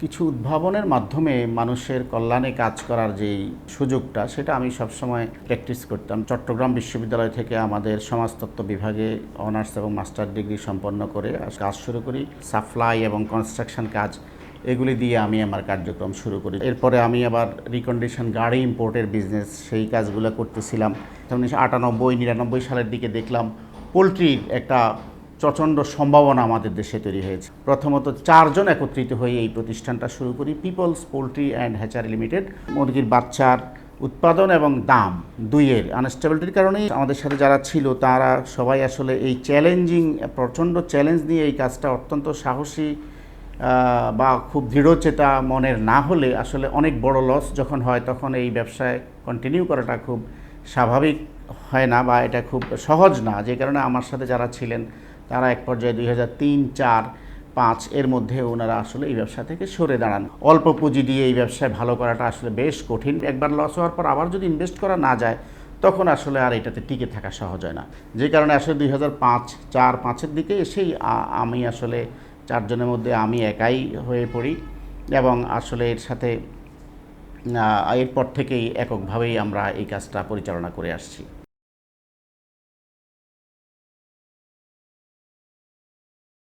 কিছু উদ্ভাবনের মাধ্যমে মানুষের কল্যাণে কাজ করার যেই সুযোগটা, সেটা আমি সবসময় প্র্যাকটিস করতাম। চট্টগ্রাম বিশ্ববিদ্যালয় থেকে আমাদের সমাজতত্ত্ব বিভাগে অনার্স এবং মাস্টার ডিগ্রি সম্পন্ন করে কাজ শুরু করি। সাপ্লাই এবং কনস্ট্রাকশন কাজ, এগুলি দিয়ে আমি আমার কার্যক্রম শুরু করি। এরপরে আমি আবার রিকন্ডিশন গাড়ি ইম্পোর্টের বিজনেস সেই কাজগুলো করতেছিলাম। উনিশশো আটানব্বই, নিরানব্বই সালের দিকে দেখলাম পোলট্রির একটা প্রচণ্ড সম্ভাবনা আমাদের দেশে তৈরি হয়েছে। প্রথমত চারজন একত্রিত হয়ে এই প্রতিষ্ঠানটা শুরু করি। Peoples Poultry and Hatchery Limited মুরগির বাচ্চার উৎপাদন এবং দাম দুইয়ের আনস্টেবিলিটির কারণেই আমাদের সাথে যারা ছিল, তারা সবাই আসলে এই চ্যালেঞ্জিং প্রচণ্ড চ্যালেঞ্জ নিয়ে এই কাজটা অত্যন্ত সাহসী বা খুব দৃঢ়চেতা মনের না হলে আসলে অনেক বড় লস যখন হয় তখন এই ব্যবসায় কন্টিনিউ করাটা খুব স্বাভাবিক হয় না বা এটা খুব সহজ না। যে কারণে আমার সাথে যারা ছিলেন তারা এক পর্যায়ে দুই হাজার তিন, চার, পাঁচ এর মধ্যে ওনারা আসলে এই ব্যবসা থেকে সরে দাঁড়ান। অল্প পুঁজি দিয়ে এই ব্যবসায় ভালো করাটা আসলে বেশ কঠিন। একবার লস হওয়ার পর আবার যদি ইনভেস্ট করা না যায়, তখন আসলে আর এটাতে টিকে থাকা সহজ হয় না। যে কারণে আসলে দুই হাজার পাঁচ, চার, পাঁচের দিকে এসেই আমি আসলে চারজনের মধ্যে আমি একাই হয়ে পড়ি এবং আসলে এর সাথে এরপর থেকেই এককভাবেই আমরা এই কাজটা পরিচালনা করে আসছি।